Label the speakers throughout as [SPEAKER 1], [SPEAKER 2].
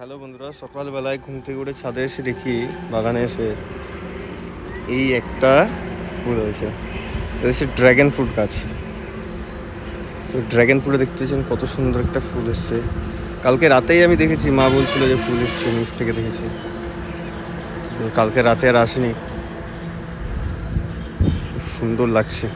[SPEAKER 1] Hello বন্ধুরা, সকালবেলায় ঘুম থেকে উঠে ছাদে এসে দেখি বাগানে এসে এই একটা ফুল হয়েছে। হচ্ছে ড্র্যাগন ফ্রুট গাছ। তো ড্র্যাগন ফ্রুটে দেখতেছেন কত সুন্দর একটা ফুল এসছে। কালকে রাতেই আমি দেখেছি, মা বলছিল যে ফুল এসছে, নিচ থেকে দেখেছি। কালকে রাতে আর আসেনি। সুন্দর লাগছে।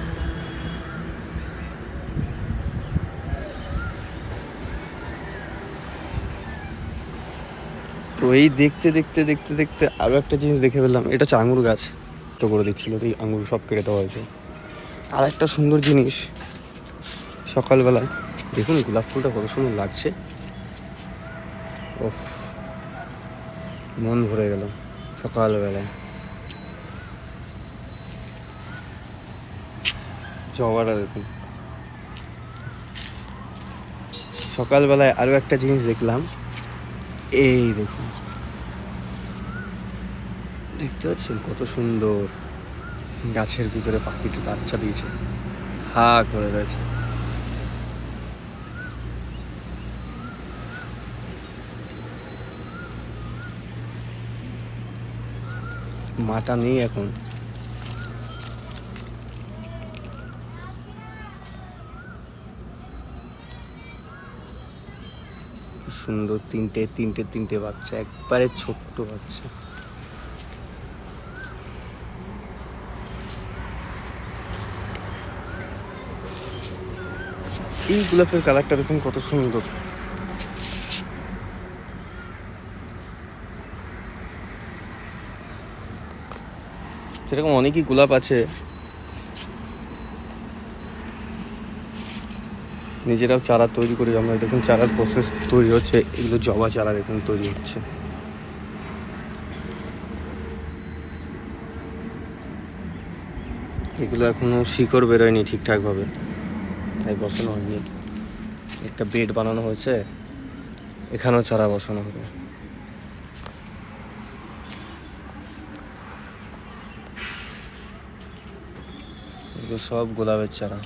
[SPEAKER 1] তো এই দেখতে দেখতে দেখতে দেখতে আরও একটা জিনিস দেখে ফেললাম। এটা হচ্ছে আঙুর গাছ। তো করে দিচ্ছিল, এই আঙুর সব কেটে দেওয়া হয়েছে। আর একটা সুন্দর জিনিস সকালবেলায় দেখুন গোলাপ ফুলটা কত সুন্দর লাগছে। ওফ, মন ভরে গেল সকালবেলায় জবাটা দেখুন। সকালবেলায় আরও একটা জিনিস দেখলাম, এই দেখুন। দেখতে পাচ্ছেন কত সুন্দর গাছের ভিতরে পাখিটি বাচ্চা দিয়েছে। হা করে রয়েছে। মাটা নেই এখন। সুন্দর তিনটে তিনটে তিনটে বাচ্চা, একবারে ছোট্ট বাচ্চা। এই গোলাপের কালারটা দেখুন কত সুন্দর। সেরকম অনেকই গোলাপ আছে, নিজেরাও চারা তৈরি করি, আমরা দেখুন চারার প্রসেস তৈরি হচ্ছে, এগুলো জবা চারা দেখুন তৈরি হচ্ছে। এগুলো এখনও শিকড় বেরোয়নি ঠিকঠাকভাবে। তাই বসানো হয়নি। একটা বেড বানানো হয়েছে। এখানেও চারা বসানো হবে। এগুলো সব গোলাপের চারা।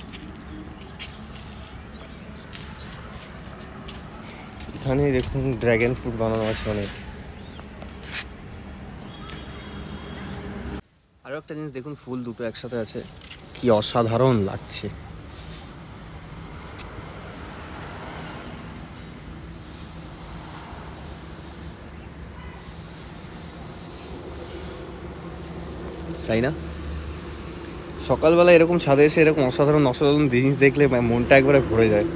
[SPEAKER 1] এখানে দেখুন ড্র্যাগন ফ্রুট বানানো আছে অনেক। আরও একটা জিনিস দেখুন, ফুল দুটো একসাথে আছে। কি অসাধারণ লাগছে। তাই না? সকালবেলা এরকম ছাদে এসে এরকম অসাধারণ অসাধারণ জিনিস দেখলে মনটা একবারে ভরে যায়।